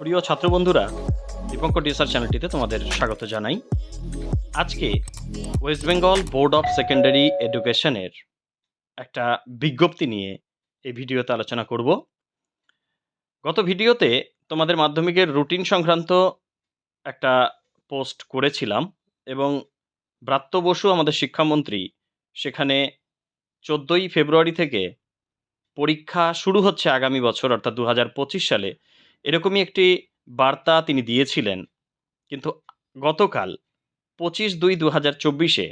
প্রিয় ছাত্র বন্ধুরা দীপঙ্কর টিচার চ্যানেলটিতে তোমাদের স্বাগত জানাই। আজকে West Bengal board of secondary এডুকেশনের একটা বিজ্ঞপ্তি নিয়ে এই ভিডিওতে আলোচনা করব। গত ভিডিওতে তোমাদের মাধ্যমিকের রুটিন সংক্রান্ত একটা পোস্ট করেছিলাম এবং ব্রাত্য বসু, আমাদের শিক্ষামন্ত্রী, সেখানে চোদ্দোই ফেব্রুয়ারি থেকে পরীক্ষা শুরু হচ্ছে আগামী বছর, অর্থাৎ দু হাজার পঁচিশ সালে। এরকমই একটি বার্তা তিনি দিয়েছিলেন। কিন্তু গতকাল পঁচিশ দুই দু হাজার চব্বিশে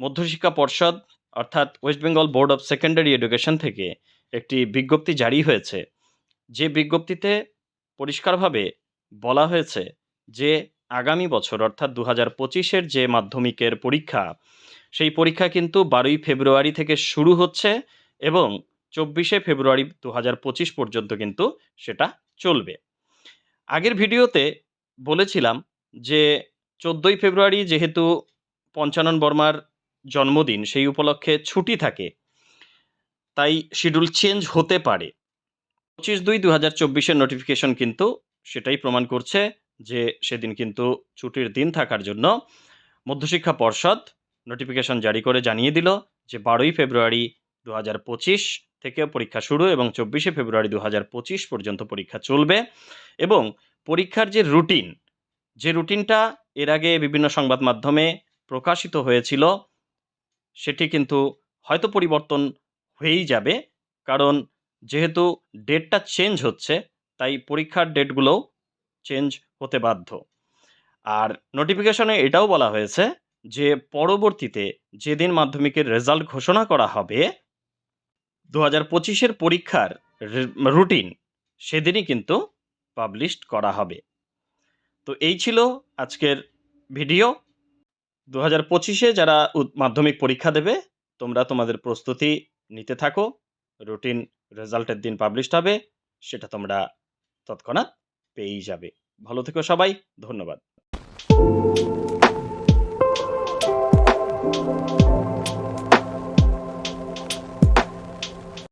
মধ্যশিক্ষা পর্ষদ অর্থাৎ West Bengal board of secondary education থেকে একটি বিজ্ঞপ্তি জারি হয়েছে। যে বিজ্ঞপ্তিতে পরিষ্কারভাবে বলা হয়েছে যে আগামী বছর অর্থাৎ দু হাজার পঁচিশের যে মাধ্যমিকের পরীক্ষা, সেই পরীক্ষা কিন্তু বারোই ফেব্রুয়ারি থেকে শুরু হচ্ছে এবং চব্বিশে ফেব্রুয়ারি দু হাজার পঁচিশ পর্যন্ত কিন্তু সেটা চলবে। আগের ভিডিওতে বলেছিলাম যে, চোদ্দোই ফেব্রুয়ারি যেহেতু পঞ্চানন বর্মার জন্মদিন, সেই উপলক্ষে ছুটি থাকে। তাই শিডিউল চেঞ্জ হতে পারে। পঁচিশ দুই দু হাজার চব্বিশের নোটিফিকেশন কিন্তু সেটাই প্রমাণ করছে যে, সেদিন কিন্তু ছুটির দিন থাকার জন্য মধ্যশিক্ষা পর্ষদ নোটিফিকেশন জারি করে জানিয়ে দিল যে, বারোই ফেব্রুয়ারি দু হাজার পঁচিশ থেকে পরীক্ষা শুরু এবং চব্বিশে ফেব্রুয়ারি দু হাজার পঁচিশ পর্যন্ত পরীক্ষা চলবে এবং পরীক্ষার যে রুটিন, যে রুটিনটা এর আগে বিভিন্ন সংবাদ মাধ্যমে প্রকাশিত হয়েছিল, সেটি কিন্তু হয়তো পরিবর্তন হয়েই যাবে। কারণ যেহেতু ডেটটা চেঞ্জ হচ্ছে, তাই পরীক্ষার ডেটগুলোও চেঞ্জ হতে বাধ্য। আর নোটিফিকেশনে এটাও বলা হয়েছে যে পরবর্তীতে যেদিন মাধ্যমিকের রেজাল্ট ঘোষণা করা হবে দু হাজার পঁচিশের পরীক্ষার রুটিন সেদিনই কিন্তু পাবলিশড করা হবে। তো এই ছিল আজকের ভিডিও দু হাজার পঁচিশে যারা মাধ্যমিক পরীক্ষা দেবে, তোমরা তোমাদের প্রস্তুতি নিতে থাকো। রুটিন রেজাল্টের দিন পাবলিশড হবে, সেটা তোমরা তৎক্ষণাৎ পেয়েই যাবে। ভালো থেকো সবাই, ধন্যবাদ।